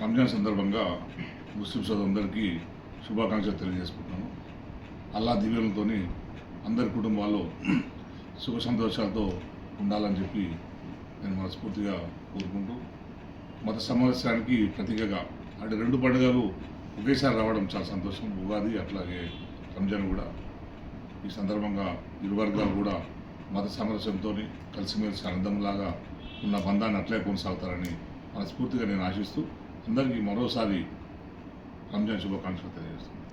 రంజాన్ సందర్భంగా ముస్లిం సోదరులందరికీ శుభాకాంక్షలు తెలియజేసుకుంటాను అల్లా దివ్యంతో అందరి కుటుంబాల్లో సుఖ సంతోషాలతో ఉండాలని చెప్పి నేను మనస్ఫూర్తిగా కోరుకుంటూ మత సమావేశానికి ప్రతీకగా అంటే రెండు పండుగలు ఒకేసారి రావడం చాలా సంతోషం ఉగాది అట్లాగే రంజాన్ కూడా ఈ సందర్భంగా ఇరు వర్గాలు కూడా మత సామరస్యంతో కలిసిమెలిసి ఆనందంలాగా ఉన్న బంధాన్ని అట్లే కొనసాగుతారని మనస్ఫూర్తిగా నేను ఆశిస్తూ అందరికీ మరోసారి రంజాన్ శుభాకాంక్షలు తెలియజేస్తున్నాను.